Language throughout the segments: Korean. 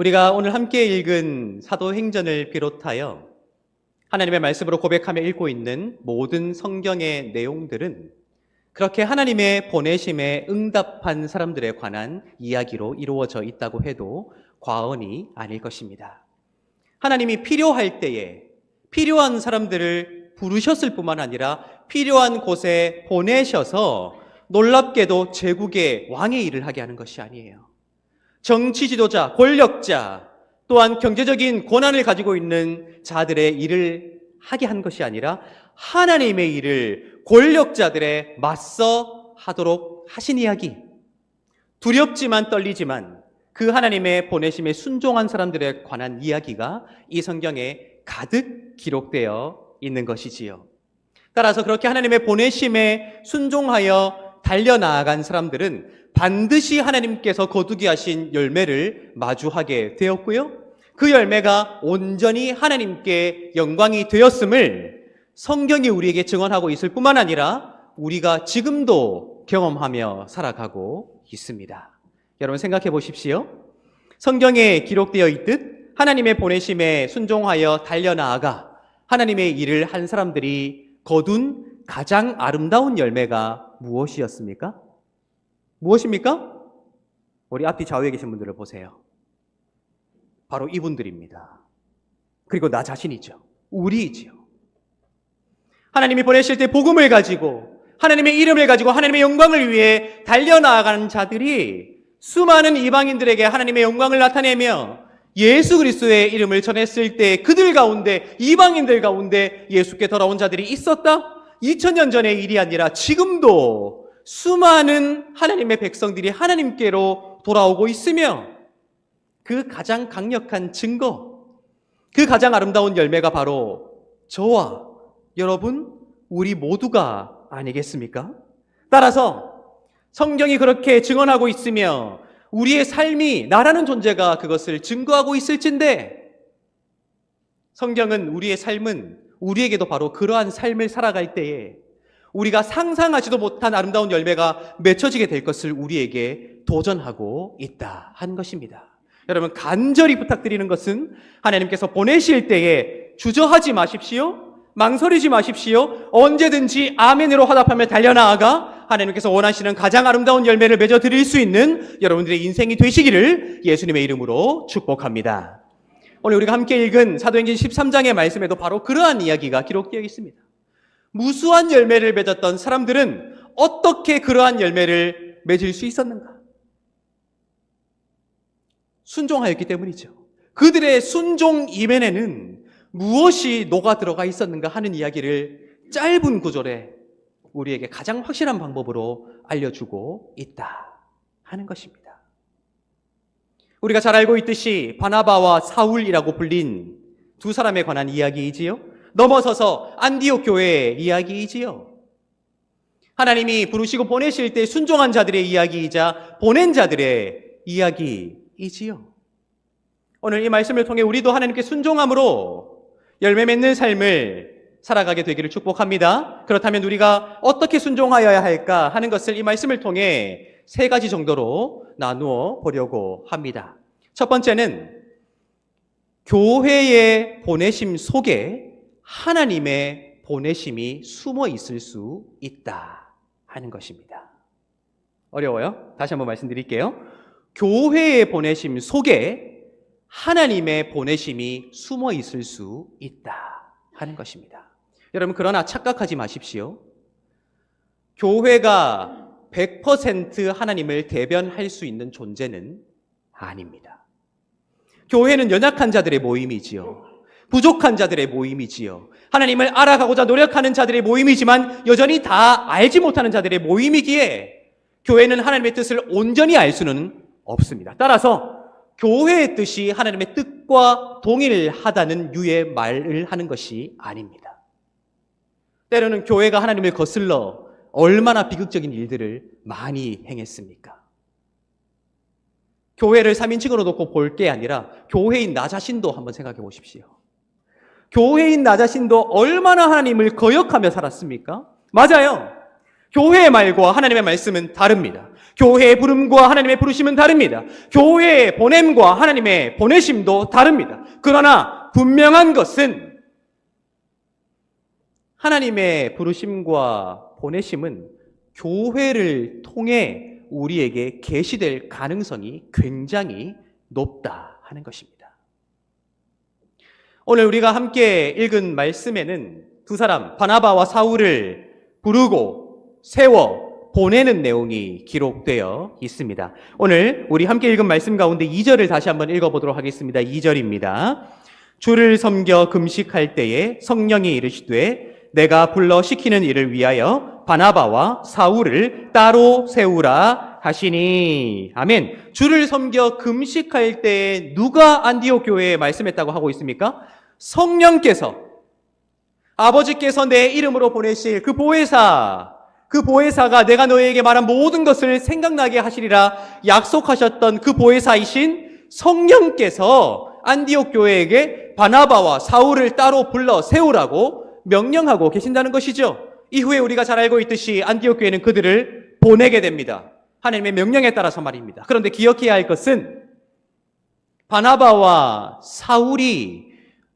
우리가 오늘 함께 읽은 사도행전을 비롯하여 하나님의 말씀으로 고백하며 읽고 있는 모든 성경의 내용들은 그렇게 하나님의 보내심에 응답한 사람들에 관한 이야기로 이루어져 있다고 해도 과언이 아닐 것입니다. 하나님이 필요할 때에 필요한 사람들을 부르셨을 뿐만 아니라 필요한 곳에 보내셔서 놀랍게도 제국의 왕의 일을 하게 하는 것이 아니에요. 정치 지도자, 권력자, 또한 경제적인 권한을 가지고 있는 자들의 일을 하게 한 것이 아니라 하나님의 일을 권력자들의 맞서 하도록 하신 이야기. 두렵지만 떨리지만 그 하나님의 보내심에 순종한 사람들에 관한 이야기가 이 성경에 가득 기록되어 있는 것이지요. 따라서 그렇게 하나님의 보내심에 순종하여 달려 나아간 사람들은 반드시 하나님께서 거두게 하신 열매를 마주하게 되었고요. 그 열매가 온전히 하나님께 영광이 되었음을 성경이 우리에게 증언하고 있을 뿐만 아니라 우리가 지금도 경험하며 살아가고 있습니다. 여러분 생각해 보십시오. 성경에 기록되어 있듯 하나님의 보내심에 순종하여 달려나아가 하나님의 일을 한 사람들이 거둔 가장 아름다운 열매가 무엇이었습니까? 무엇입니까? 우리 앞뒤 좌우에 계신 분들을 보세요. 바로 이분들입니다. 그리고 나 자신이죠. 우리이지요. 하나님이 보내실 때 복음을 가지고 하나님의 이름을 가지고 하나님의 영광을 위해 달려나아가는 자들이 수많은 이방인들에게 하나님의 영광을 나타내며 예수 그리스도의 이름을 전했을 때 그들 가운데 이방인들 가운데 예수께 돌아온 자들이 있었다? 2000년 전의 일이 아니라 지금도 수많은 하나님의 백성들이 하나님께로 돌아오고 있으며 그 가장 강력한 증거, 그 가장 아름다운 열매가 바로 저와 여러분, 우리 모두가 아니겠습니까? 따라서 성경이 그렇게 증언하고 있으며 우리의 삶이 나라는 존재가 그것을 증거하고 있을진데 성경은 우리의 삶은 우리에게도 바로 그러한 삶을 살아갈 때에 우리가 상상하지도 못한 아름다운 열매가 맺혀지게 될 것을 우리에게 도전하고 있다 한 것입니다. 여러분 간절히 부탁드리는 것은 하나님께서 보내실 때에 주저하지 마십시오. 망설이지 마십시오. 언제든지 아멘으로 화답하며 달려나아가 하나님께서 원하시는 가장 아름다운 열매를 맺어 드릴 수 있는 여러분들의 인생이 되시기를 예수님의 이름으로 축복합니다. 오늘 우리가 함께 읽은 사도행전 13장의 말씀에도 바로 그러한 이야기가 기록되어 있습니다. 무수한 열매를 맺었던 사람들은 어떻게 그러한 열매를 맺을 수 있었는가? 순종하였기 때문이죠. 그들의 순종 이면에는 무엇이 녹아 들어가 있었는가 하는 이야기를 짧은 구절에 우리에게 가장 확실한 방법으로 알려주고 있다 하는 것입니다. 우리가 잘 알고 있듯이 바나바와 사울이라고 불린 두 사람에 관한 이야기이지요. 넘어서서 안디옥 교회의 이야기이지요. 하나님이 부르시고 보내실 때 순종한 자들의 이야기이자 보낸 자들의 이야기이지요. 오늘 이 말씀을 통해 우리도 하나님께 순종함으로 열매 맺는 삶을 살아가게 되기를 축복합니다. 그렇다면 우리가 어떻게 순종하여야 할까 하는 것을 이 말씀을 통해 세 가지 정도로 나누어 보려고 합니다. 첫 번째는 교회의 보내심 속에 하나님의 보내심이 숨어 있을 수 있다 하는 것입니다. 어려워요? 다시 한번 말씀드릴게요. 교회의 보내심 속에 하나님의 보내심이 숨어 있을 수 있다 하는 것입니다. 여러분, 그러나 착각하지 마십시오. 교회가 100% 하나님을 대변할 수 있는 존재는 아닙니다. 교회는 연약한 자들의 모임이지요. 부족한 자들의 모임이지요. 하나님을 알아가고자 노력하는 자들의 모임이지만 여전히 다 알지 못하는 자들의 모임이기에 교회는 하나님의 뜻을 온전히 알 수는 없습니다. 따라서 교회의 뜻이 하나님의 뜻과 동일하다는 유의 말을 하는 것이 아닙니다. 때로는 교회가 하나님을 거슬러 얼마나 비극적인 일들을 많이 행했습니까? 교회를 3인칭으로 놓고 볼 게 아니라 교회인 나 자신도 한번 생각해 보십시오. 교회인 나 자신도 얼마나 하나님을 거역하며 살았습니까? 맞아요. 교회의 말과 하나님의 말씀은 다릅니다. 교회의 부름과 하나님의 부르심은 다릅니다. 교회의 보냄과 하나님의 보내심도 다릅니다. 그러나 분명한 것은 하나님의 부르심과 보내심은 교회를 통해 우리에게 계시될 가능성이 굉장히 높다 하는 것입니다. 오늘 우리가 함께 읽은 말씀에는 두 사람 바나바와 사울을 부르고 세워 보내는 내용이 기록되어 있습니다. 오늘 우리 함께 읽은 말씀 가운데 2절을 다시 한번 읽어보도록 하겠습니다. 2절입니다. 주를 섬겨 금식할 때에 성령이 이르시되 내가 불러 시키는 일을 위하여 바나바와 사울을 따로 세우라 하시니 아멘. 주를 섬겨 금식할 때에 누가 안디옥 교회에 말씀했다고 하고 있습니까? 성령께서 아버지께서 내 이름으로 보내실 그 보혜사 그 보혜사가 내가 너희에게 말한 모든 것을 생각나게 하시리라 약속하셨던 그 보혜사이신 성령께서 안디옥 교회에게 바나바와 사울을 따로 불러 세우라고 명령하고 계신다는 것이죠. 이후에 우리가 잘 알고 있듯이 안디옥 교회는 그들을 보내게 됩니다. 하나님의 명령에 따라서 말입니다. 그런데 기억해야 할 것은 바나바와 사울이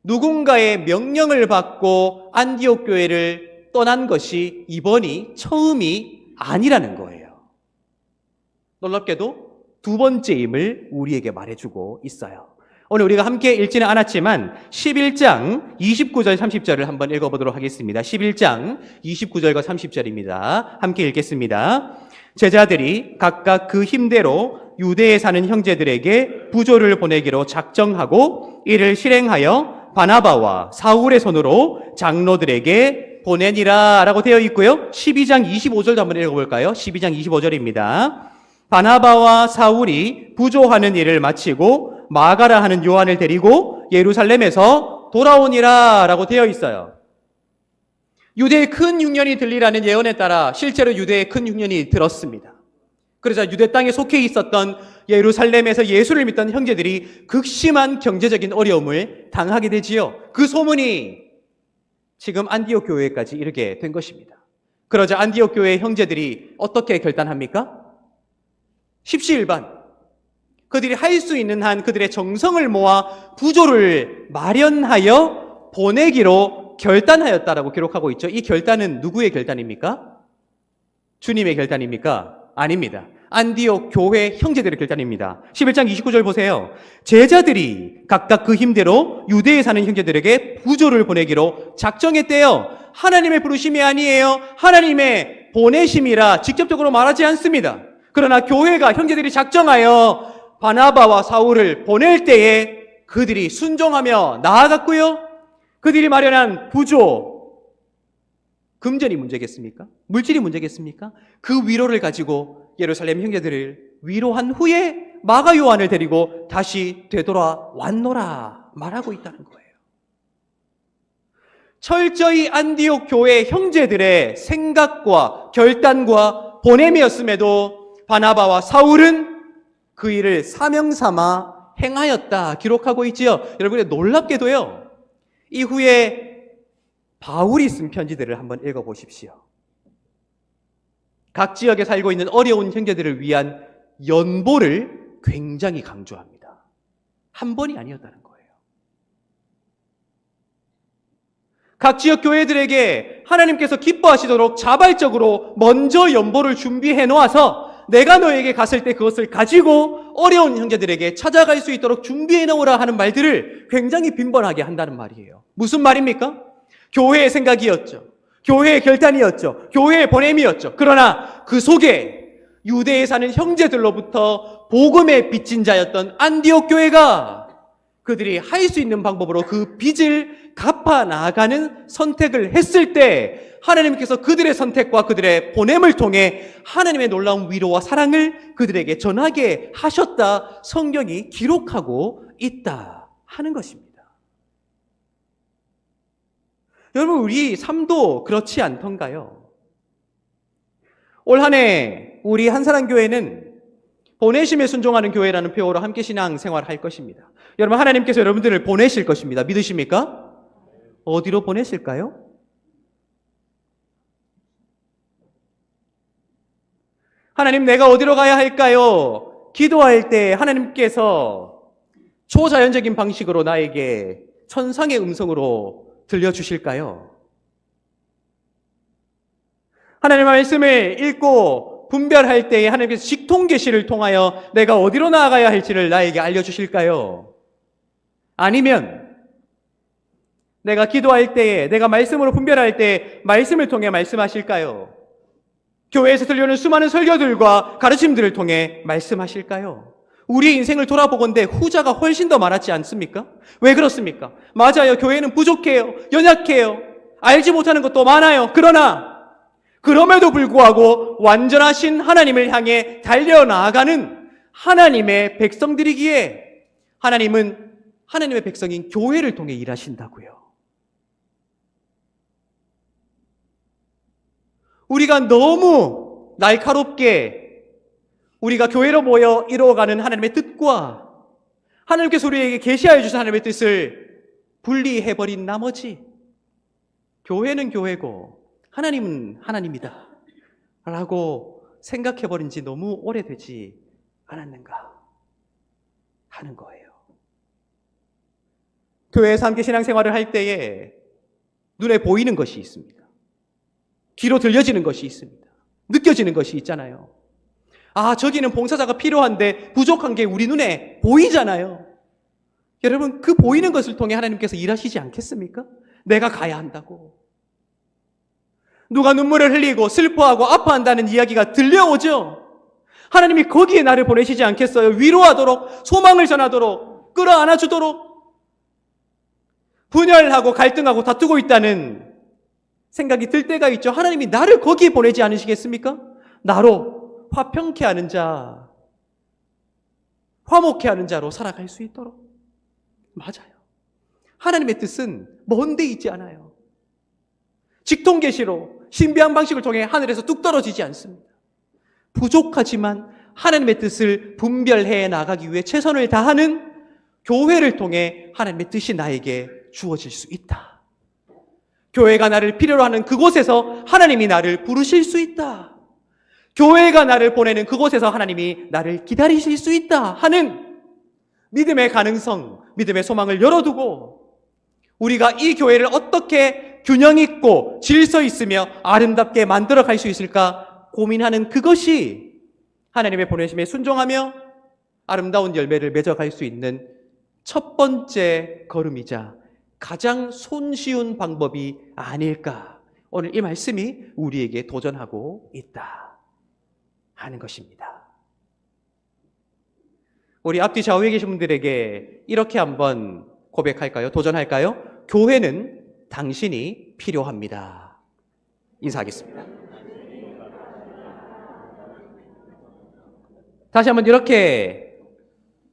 누군가의 명령을 받고 안디옥 교회를 떠난 것이 이번이 처음이 아니라는 거예요. 놀랍게도 두 번째임을 우리에게 말해주고 있어요. 오늘 우리가 함께 읽지는 않았지만 11장 29절 30절을 한번 읽어보도록 하겠습니다. 11장 29절과 30절입니다. 함께 읽겠습니다. 제자들이 각각 그 힘대로 유대에 사는 형제들에게 부조를 보내기로 작정하고 이를 실행하여 바나바와 사울의 손으로 장로들에게 보내니라 라고 되어 있고요. 12장 25절도 한번 읽어볼까요? 12장 25절입니다. 바나바와 사울이 부조하는 일을 마치고 마가라 하는 요한을 데리고 예루살렘에서 돌아오니라 라고 되어 있어요. 유대의 큰 흉년이 들리라는 예언에 따라 실제로 유대의 큰 흉년이 들었습니다. 그러자 유대 땅에 속해 있었던 예루살렘에서 예수를 믿던 형제들이 극심한 경제적인 어려움을 당하게 되지요. 그 소문이 지금 안디옥 교회까지 이르게 된 것입니다. 그러자 안디옥 교회 형제들이 어떻게 결단합니까? 십시일반 그들이 할 수 있는 한 그들의 정성을 모아 부조를 마련하여 보내기로 결단하였다라고 기록하고 있죠. 이 결단은 누구의 결단입니까? 주님의 결단입니까? 아닙니다. 안디옥 교회 형제들의 결단입니다. 11장 29절 보세요. 제자들이 각각 그 힘대로 유대에 사는 형제들에게 부조를 보내기로 작정했대요. 하나님의 부르심이 아니에요. 하나님의 보내심이라 직접적으로 말하지 않습니다. 그러나 교회가 형제들이 작정하여 바나바와 사울을 보낼 때에 그들이 순종하며 나아갔고요. 그들이 마련한 부조, 금전이 문제겠습니까? 물질이 문제겠습니까? 그 위로를 가지고 예루살렘 형제들을 위로한 후에 마가 요한을 데리고 다시 되돌아 왔노라 말하고 있다는 거예요. 철저히 안디옥 교회 형제들의 생각과 결단과 보냄이었음에도 바나바와 사울은 그 일을 사명 삼아 행하였다 기록하고 있지요. 여러분의 놀랍게도요. 이후에 바울이 쓴 편지들을 한번 읽어 보십시오. 각 지역에 살고 있는 어려운 형제들을 위한 연보를 굉장히 강조합니다. 한 번이 아니었다는 거예요. 각 지역 교회들에게 하나님께서 기뻐하시도록 자발적으로 먼저 연보를 준비해 놓아서 내가 너에게 갔을 때 그것을 가지고 어려운 형제들에게 찾아갈 수 있도록 준비해 놓으라 하는 말들을 굉장히 빈번하게 한다는 말이에요. 무슨 말입니까? 교회의 생각이었죠. 교회의 결단이었죠. 교회의 보냄이었죠. 그러나 그 속에 유대에 사는 형제들로부터 복음의 빚진 자였던 안디옥 교회가 그들이 할 수 있는 방법으로 그 빚을 갚아 나가는 선택을 했을 때 하나님께서 그들의 선택과 그들의 보냄을 통해 하나님의 놀라운 위로와 사랑을 그들에게 전하게 하셨다 성경이 기록하고 있다 하는 것입니다. 여러분, 우리 삶도 그렇지 않던가요? 올 한 해 우리 한사람 교회는 보내심에 순종하는 교회라는 표어로 함께 신앙 생활할 것입니다. 여러분, 하나님께서 여러분들을 보내실 것입니다. 믿으십니까? 어디로 보내실까요? 하나님 내가 어디로 가야 할까요? 기도할 때 하나님께서 초자연적인 방식으로 나에게 천상의 음성으로 들려주실까요? 하나님의 말씀을 읽고 분별할 때에 하나님께서 직통 계시를 통하여 내가 어디로 나아가야 할지를 나에게 알려주실까요? 아니면 내가 기도할 때에 내가 말씀으로 분별할 때 말씀을 통해 말씀하실까요? 교회에서 들려오는 수많은 설교들과 가르침들을 통해 말씀하실까요? 우리 인생을 돌아보건대 후자가 훨씬 더 많았지 않습니까? 왜 그렇습니까? 맞아요. 교회는 부족해요. 연약해요. 알지 못하는 것도 많아요. 그러나 그럼에도 불구하고 완전하신 하나님을 향해 달려나가는 하나님의 백성들이기에 하나님은 하나님의 백성인 교회를 통해 일하신다고요. 우리가 너무 날카롭게 우리가 교회로 모여 이루어가는 하나님의 뜻과 하나님께서 우리에게 계시하여 주신 하나님의 뜻을 분리해버린 나머지 교회는 교회고 하나님은 하나님이다 라고 생각해버린 지 너무 오래되지 않았는가 하는 거예요. 교회에서 함께 신앙생활을 할 때에 눈에 보이는 것이 있습니다. 귀로 들려지는 것이 있습니다. 느껴지는 것이 있잖아요. 아, 저기는 봉사자가 필요한데 부족한 게 우리 눈에 보이잖아요. 여러분, 그 보이는 것을 통해 하나님께서 일하시지 않겠습니까? 내가 가야 한다고. 누가 눈물을 흘리고 슬퍼하고 아파한다는 이야기가 들려오죠? 하나님이 거기에 나를 보내시지 않겠어요? 위로하도록, 소망을 전하도록, 끌어안아 주도록, 분열하고 갈등하고 다투고 있다는 생각이 들 때가 있죠. 하나님이 나를 거기에 보내지 않으시겠습니까? 나로 화평케 하는 자, 화목케 하는 자로 살아갈 수 있도록. 맞아요. 하나님의 뜻은 먼데 있지 않아요. 직통계시로 신비한 방식을 통해 하늘에서 뚝 떨어지지 않습니다. 부족하지만 하나님의 뜻을 분별해 나가기 위해 최선을 다하는 교회를 통해 하나님의 뜻이 나에게 주어질 수 있다. 교회가 나를 필요로 하는 그곳에서 하나님이 나를 부르실 수 있다. 교회가 나를 보내는 그곳에서 하나님이 나를 기다리실 수 있다 하는 믿음의 가능성, 믿음의 소망을 열어두고 우리가 이 교회를 어떻게 균형 있고 질서 있으며 아름답게 만들어 갈 수 있을까 고민하는 그것이 하나님의 보내심에 순종하며 아름다운 열매를 맺어갈 수 있는 첫 번째 걸음이자 가장 손쉬운 방법이 아닐까. 오늘 이 말씀이 우리에게 도전하고 있다. 하는 것입니다. 우리 앞뒤 좌우에 계신 분들에게 이렇게 한번 고백할까요? 도전할까요? 교회는 당신이 필요합니다. 인사하겠습니다. 다시 한번 이렇게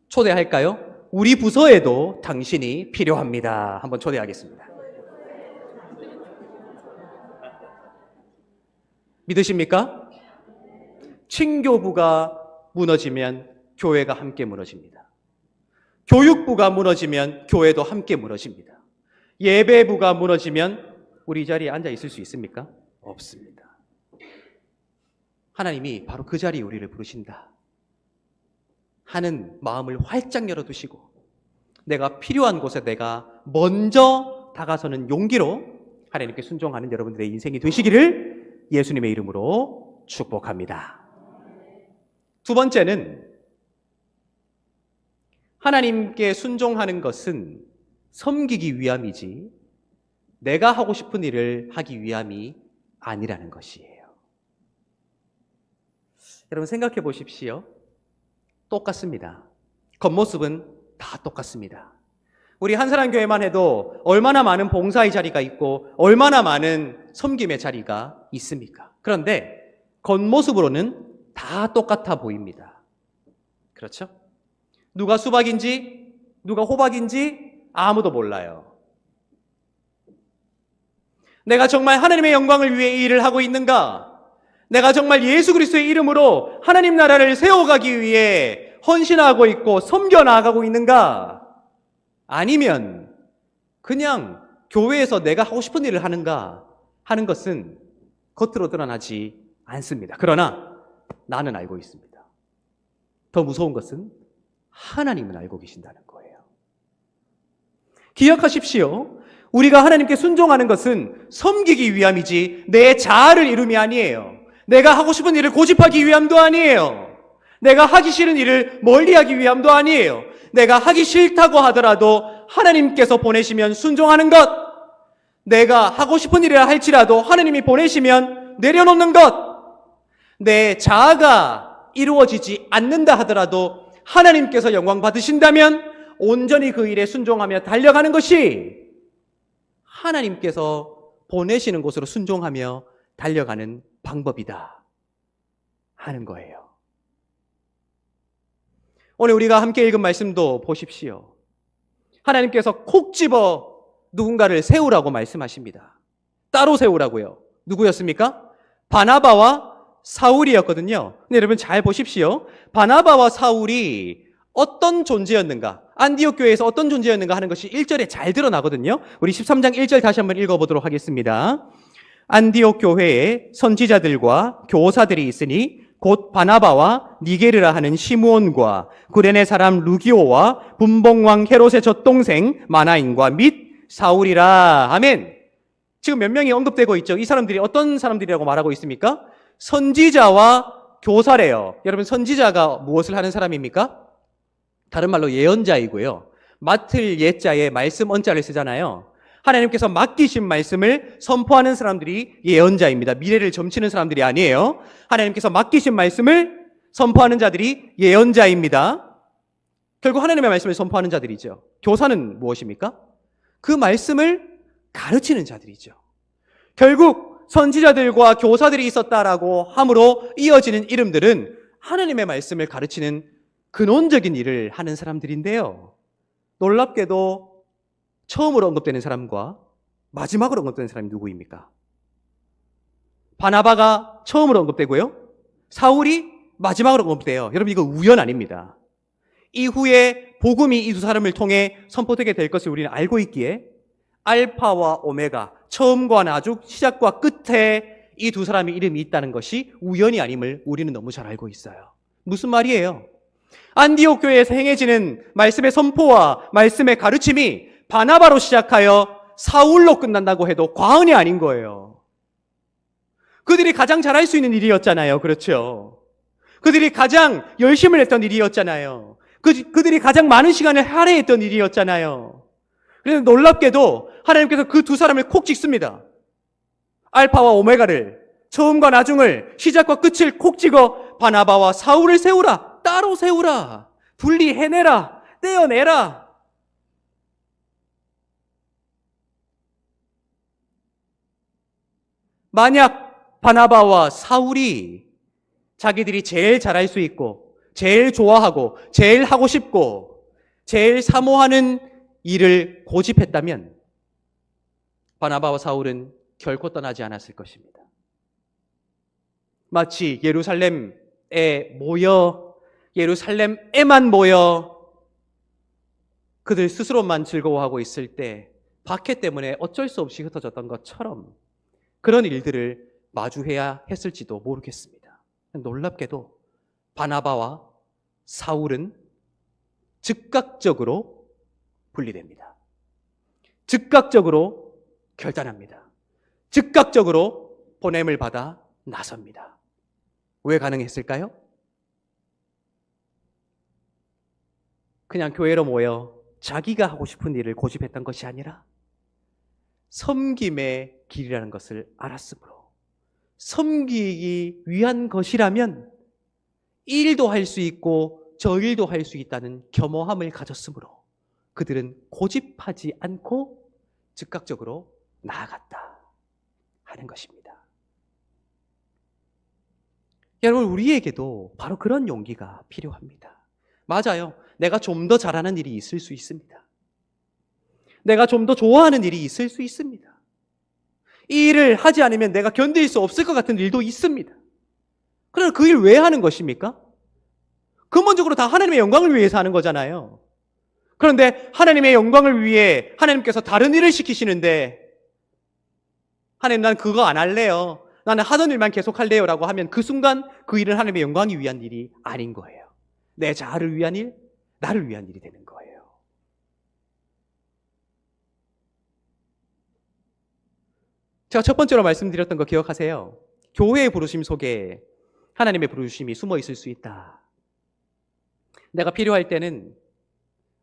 초대할까요? 우리 부서에도 당신이 필요합니다. 한번 초대하겠습니다. 믿으십니까? 친교부가 무너지면 교회가 함께 무너집니다. 교육부가 무너지면 교회도 함께 무너집니다. 예배부가 무너지면 우리 자리에 앉아 있을 수 있습니까? 없습니다. 하나님이 바로 그 자리에 우리를 부르신다. 하는 마음을 활짝 열어두시고 내가 필요한 곳에 내가 먼저 다가서는 용기로 하나님께 순종하는 여러분들의 인생이 되시기를 예수님의 이름으로 축복합니다. 두 번째는 하나님께 순종하는 것은 섬기기 위함이지 내가 하고 싶은 일을 하기 위함이 아니라는 것이에요. 여러분 생각해 보십시오. 똑같습니다. 겉모습은 다 똑같습니다. 우리 한사람 교회만 해도 얼마나 많은 봉사의 자리가 있고 얼마나 많은 섬김의 자리가 있습니까? 그런데 겉모습으로는 다 똑같아 보입니다. 그렇죠? 누가 수박인지 누가 호박인지 아무도 몰라요. 내가 정말 하나님의 영광을 위해 일을 하고 있는가? 내가 정말 예수 그리스도의 이름으로 하나님 나라를 세워가기 위해 헌신하고 있고 섬겨 나아가고 있는가? 아니면 그냥 교회에서 내가 하고 싶은 일을 하는가 하는 것은 겉으로 드러나지 않습니다. 그러나 나는 알고 있습니다. 더 무서운 것은 하나님은 알고 계신다는 거예요. 기억하십시오. 우리가 하나님께 순종하는 것은 섬기기 위함이지 내 자아를 이룸이 아니에요. 내가 하고 싶은 일을 고집하기 위함도 아니에요. 내가 하기 싫은 일을 멀리하기 위함도 아니에요. 내가 하기 싫다고 하더라도 하나님께서 보내시면 순종하는 것. 내가 하고 싶은 일을 할지라도 하나님이 보내시면 내려놓는 것. 내 자아가 이루어지지 않는다 하더라도 하나님께서 영광 받으신다면 온전히 그 일에 순종하며 달려가는 것이 하나님께서 보내시는 곳으로 순종하며 달려가는 방법이다 하는 거예요. 오늘 우리가 함께 읽은 말씀도 보십시오. 하나님께서 콕 집어 누군가를 세우라고 말씀하십니다. 따로 세우라고요. 누구였습니까? 바나바와 사울이었거든요. 근데 여러분 잘 보십시오. 바나바와 사울이 어떤 존재였는가? 안디옥 교회에서 어떤 존재였는가 하는 것이 1절에 잘 드러나거든요. 우리 13장 1절 다시 한번 읽어 보도록 하겠습니다. 안디옥 교회에 선지자들과 교사들이 있으니 곧 바나바와 니게르라 하는 시므온과 구레네 사람 루기오와 분봉왕 헤롯의 젖동생 마나인과 및 사울이라 아멘. 지금 몇 명이 언급되고 있죠. 이 사람들이 어떤 사람들이라고 말하고 있습니까? 선지자와 교사래요. 여러분 선지자가 무엇을 하는 사람입니까? 다른 말로 예언자이고요. 맡을 예자에 말씀 언자를 쓰잖아요. 하나님께서 맡기신 말씀을 선포하는 사람들이 예언자입니다. 미래를 점치는 사람들이 아니에요. 하나님께서 맡기신 말씀을 선포하는 자들이 예언자입니다. 결국 하나님의 말씀을 선포하는 자들이죠. 교사는 무엇입니까? 그 말씀을 가르치는 자들이죠. 결국 선지자들과 교사들이 있었다라고 함으로 이어지는 이름들은 하나님의 말씀을 가르치는 근원적인 일을 하는 사람들인데요. 놀랍게도 처음으로 언급되는 사람과 마지막으로 언급되는 사람이 누구입니까? 바나바가 처음으로 언급되고요. 사울이 마지막으로 언급돼요. 여러분 이거 우연 아닙니다. 이후에 복음이 이 두 사람을 통해 선포되게 될 것을 우리는 알고 있기에 알파와 오메가 처음과 나중 시작과 끝에 이 두 사람의 이름이 있다는 것이 우연이 아님을 우리는 너무 잘 알고 있어요. 무슨 말이에요? 안디옥 교회에서 행해지는 말씀의 선포와 말씀의 가르침이 바나바로 시작하여 사울로 끝난다고 해도 과언이 아닌 거예요. 그들이 가장 잘할 수 있는 일이었잖아요. 그렇죠. 그들이 가장 열심을 했던 일이었잖아요. 그, 그들이 가장 많은 시간을 할애했던 일이었잖아요. 그래서 놀랍게도 하나님께서 그 두 사람을 콕 찍습니다. 알파와 오메가를, 처음과 나중을, 시작과 끝을 콕 찍어 바나바와 사울을 세우라. 따로 세우라. 분리해내라. 떼어내라. 만약 바나바와 사울이 자기들이 제일 잘할 수 있고, 제일 좋아하고, 제일 하고 싶고, 제일 사모하는 일을 고집했다면, 바나바와 사울은 결코 떠나지 않았을 것입니다. 마치 예루살렘에 모여, 예루살렘에만 모여, 그들 스스로만 즐거워하고 있을 때, 박해 때문에 어쩔 수 없이 흩어졌던 것처럼 그런 일들을 마주해야 했을지도 모르겠습니다. 놀랍게도 바나바와 사울은 즉각적으로 분리됩니다. 즉각적으로 결단합니다. 즉각적으로 보냄을 받아 나섭니다. 왜 가능했을까요? 그냥 교회로 모여 자기가 하고 싶은 일을 고집했던 것이 아니라 섬김의 길이라는 것을 알았으므로 섬기기 위한 것이라면 이 일도 할 수 있고 저 일도 할 수 있다는 겸허함을 가졌으므로 그들은 고집하지 않고 즉각적으로 나아갔다 하는 것입니다. 여러분 우리에게도 바로 그런 용기가 필요합니다. 맞아요. 내가 좀 더 잘하는 일이 있을 수 있습니다. 내가 좀 더 좋아하는 일이 있을 수 있습니다. 이 일을 하지 않으면 내가 견딜 수 없을 것 같은 일도 있습니다. 그러나 그 일 왜 하는 것입니까? 근본적으로 다 하나님의 영광을 위해서 하는 거잖아요. 그런데 하나님의 영광을 위해 하나님께서 다른 일을 시키시는데 하나님 난 그거 안 할래요. 나는 하던 일만 계속 할래요 라고 하면 그 순간 그 일은 하나님의 영광이 위한 일이 아닌 거예요. 내 자아를 위한 일, 나를 위한 일이 되는 거예요. 제가 첫 번째로 말씀드렸던 거 기억하세요. 교회의 부르심 속에 하나님의 부르심이 숨어 있을 수 있다. 내가 필요할 때는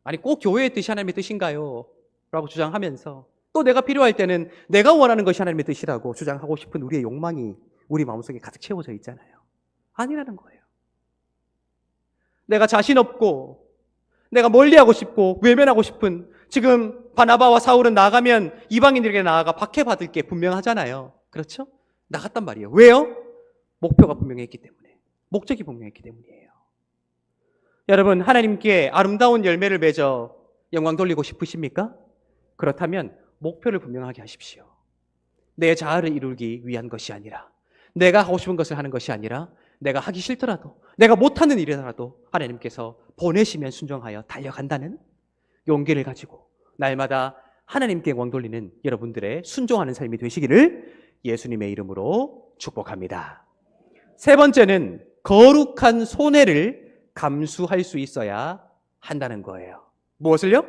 아니 꼭 교회의 뜻이 하나님의 뜻인가요? 라고 주장하면서 또 내가 필요할 때는 내가 원하는 것이 하나님의 뜻이라고 주장하고 싶은 우리의 욕망이 우리 마음속에 가득 채워져 있잖아요. 아니라는 거예요. 내가 자신 없고 내가 멀리하고 싶고 외면하고 싶은 지금 바나바와 사울은 나가면 이방인들에게 나아가 박해받을 게 분명하잖아요. 그렇죠? 나갔단 말이에요. 왜요? 목표가 분명했기 때문에. 목적이 분명했기 때문이에요. 여러분, 하나님께 아름다운 열매를 맺어 영광 돌리고 싶으십니까? 그렇다면 목표를 분명하게 하십시오. 내 자아를 이루기 위한 것이 아니라 내가 하고 싶은 것을 하는 것이 아니라 내가 하기 싫더라도 내가 못하는 일이라도 하나님께서 보내시면 순종하여 달려간다는 용기를 가지고 날마다 하나님께 영광 돌리는 여러분들의 순종하는 삶이 되시기를 예수님의 이름으로 축복합니다. 세 번째는 거룩한 손해를 감수할 수 있어야 한다는 거예요. 무엇을요?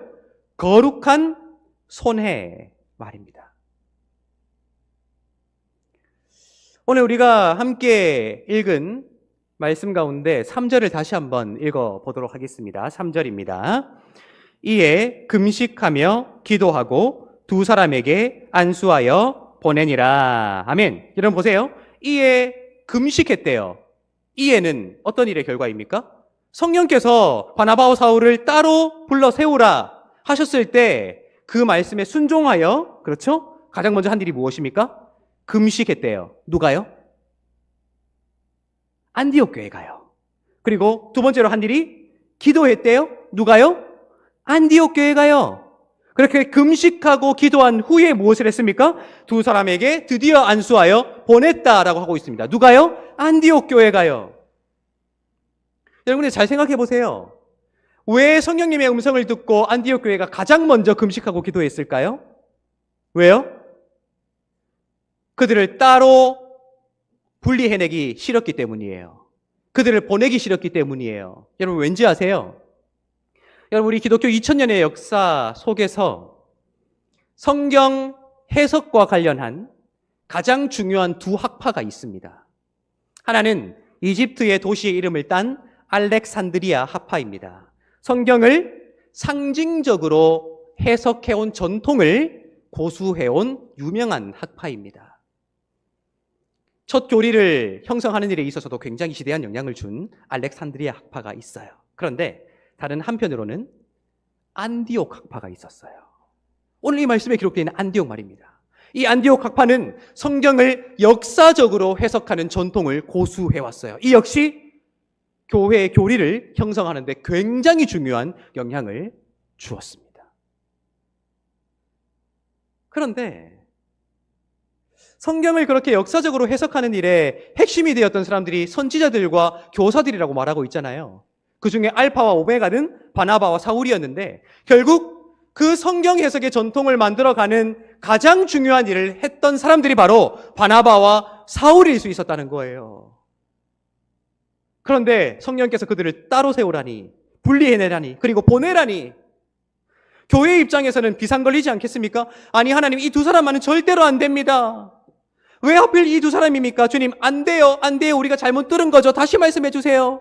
거룩한 손해 말입니다. 오늘 우리가 함께 읽은 말씀 가운데 3절을 다시 한번 읽어 보도록 하겠습니다. 3절입니다. 이에 금식하며 기도하고 두 사람에게 안수하여 보내니라. 아멘. 여러분 보세요. 이에 금식했대요. 이에는 어떤 일의 결과입니까? 성령께서 바나바오 사울을 따로 불러 세우라 하셨을 때 그 말씀에 순종하여 그렇죠? 가장 먼저 한 일이 무엇입니까? 금식했대요. 누가요? 안디옥 교회 가요. 그리고 두 번째로 한 일이 기도했대요. 누가요? 안디옥 교회 가요. 그렇게 금식하고 기도한 후에 무엇을 했습니까? 두 사람에게 드디어 안수하여 보냈다라고 하고 있습니다. 누가요? 안디옥 교회 가요. 여러분들 잘 생각해 보세요. 왜 성령님의 음성을 듣고 안디옥 교회가 가장 먼저 금식하고 기도했을까요? 왜요? 그들을 따로 분리해내기 싫었기 때문이에요. 그들을 보내기 싫었기 때문이에요. 여러분 왠지 아세요? 여러분 우리 기독교 2000년의 역사 속에서 성경 해석과 관련한 가장 중요한 두 학파가 있습니다. 하나는 이집트의 도시의 이름을 딴 알렉산드리아 학파입니다. 성경을 상징적으로 해석해온 전통을 고수해온 유명한 학파입니다. 첫 교리를 형성하는 일에 있어서도 굉장히 지대한 영향을 준 알렉산드리아 학파가 있어요. 그런데 다른 한편으로는 안디옥 학파가 있었어요. 오늘 이 말씀에 기록되어 있는 안디옥 말입니다. 이 안디옥 학파는 성경을 역사적으로 해석하는 전통을 고수해왔어요. 이 역시 교회의 교리를 형성하는 데 굉장히 중요한 영향을 주었습니다. 그런데 성경을 그렇게 역사적으로 해석하는 일에 핵심이 되었던 사람들이 선지자들과 교사들이라고 말하고 있잖아요. 그 중에 알파와 오메가는 바나바와 사울이었는데 결국 그 성경 해석의 전통을 만들어가는 가장 중요한 일을 했던 사람들이 바로 바나바와 사울일 수 있었다는 거예요. 그런데 성령께서 그들을 따로 세우라니, 분리해내라니, 그리고 보내라니, 교회 입장에서는 비상 걸리지 않겠습니까? 아니, 하나님, 이 두 사람만은 절대로 안 됩니다. 왜 하필 이 두 사람입니까? 주님, 안 돼요, 안 돼요. 우리가 잘못 들은 거죠. 다시 말씀해 주세요.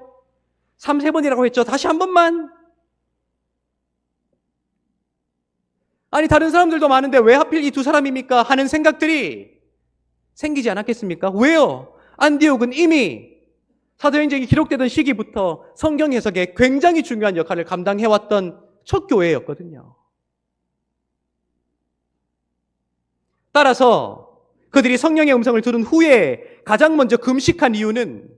3, 세 번이라고 했죠. 다시 한 번만. 아니, 다른 사람들도 많은데 왜 하필 이 두 사람입니까? 하는 생각들이 생기지 않았겠습니까? 왜요? 안디옥은 이미 사도행전이 기록되던 시기부터 성경 해석에 굉장히 중요한 역할을 감당해왔던 첫 교회였거든요. 따라서 그들이 성령의 음성을 들은 후에 가장 먼저 금식한 이유는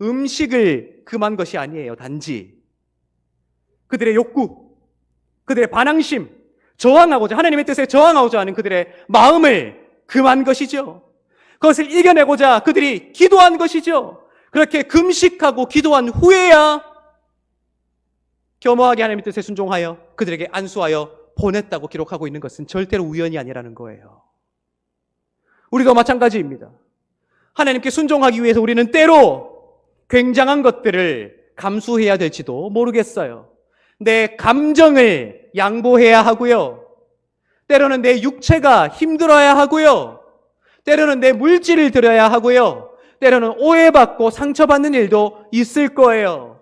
음식을 금한 것이 아니에요. 단지 그들의 욕구, 그들의 반항심, 저항하고자 하나님의 뜻에 저항하고자 하는 그들의 마음을 금한 것이죠. 그것을 이겨내고자 그들이 기도한 것이죠. 그렇게 금식하고 기도한 후에야 겸허하게 하나님의 뜻에 순종하여 그들에게 안수하여 보냈다고 기록하고 있는 것은 절대로 우연이 아니라는 거예요. 우리도 마찬가지입니다. 하나님께 순종하기 위해서 우리는 때로 굉장한 것들을 감수해야 될지도 모르겠어요. 내 감정을 양보해야 하고요. 때로는 내 육체가 힘들어야 하고요. 때로는 내 물질을 들여야 하고요. 때로는 오해받고 상처받는 일도 있을 거예요.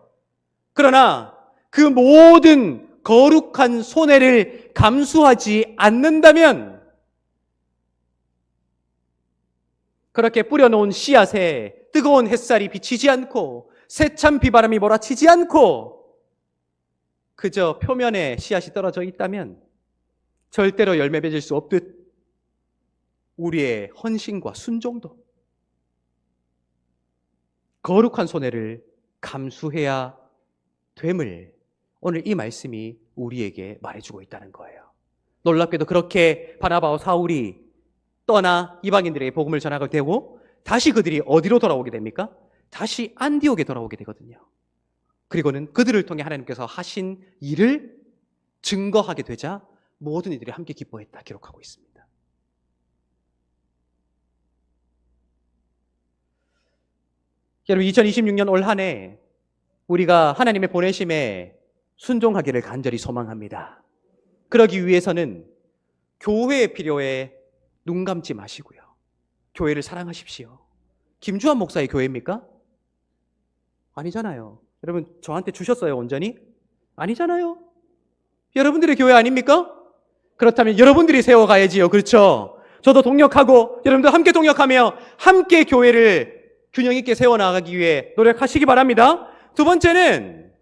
그러나 그 모든 거룩한 손해를 감수하지 않는다면 그렇게 뿌려놓은 씨앗에 뜨거운 햇살이 비치지 않고 세찬 비바람이 몰아치지 않고 그저 표면에 씨앗이 떨어져 있다면 절대로 열매 맺을 수 없듯 우리의 헌신과 순종도 거룩한 손해를 감수해야 됨을 오늘 이 말씀이 우리에게 말해주고 있다는 거예요. 놀랍게도 그렇게 바나바와 사울이 떠나 이방인들에게 복음을 전하게 되고 다시 그들이 어디로 돌아오게 됩니까? 다시 안디옥에 돌아오게 되거든요. 그리고는 그들을 통해 하나님께서 하신 일을 증거하게 되자 모든 이들이 함께 기뻐했다 기록하고 있습니다. 여러분 2026년 올 한 해 우리가 하나님의 보내심에 순종하기를 간절히 소망합니다. 그러기 위해서는 교회의 필요에 눈 감지 마시고요. 교회를 사랑하십시오. 김주환 목사의 교회입니까? 아니잖아요. 여러분 저한테 주셨어요 온전히? 아니잖아요. 여러분들의 교회 아닙니까? 그렇다면 여러분들이 세워가야지요. 그렇죠? 저도 동력하고 여러분들 함께 동력하며 함께 교회를 균형 있게 세워나가기 위해 노력하시기 바랍니다. 두 번째는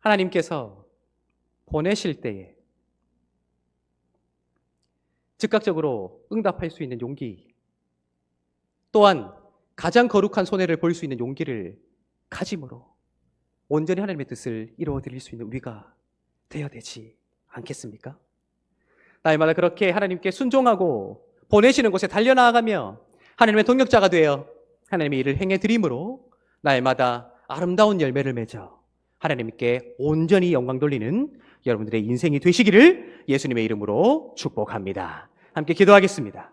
하나님께서 보내실 때에 즉각적으로 응답할 수 있는 용기 또한 가장 거룩한 손해를 볼 수 있는 용기를 가짐으로 온전히 하나님의 뜻을 이루어 드릴 수 있는 우리가 되어야 되지 않겠습니까? 날마다 그렇게 하나님께 순종하고 보내시는 곳에 달려나가며 하나님의 동력자가 되어 하나님의 일을 행해 드림으로 날마다 아름다운 열매를 맺어 하나님께 온전히 영광 돌리는 여러분들의 인생이 되시기를 예수님의 이름으로 축복합니다. 함께 기도하겠습니다.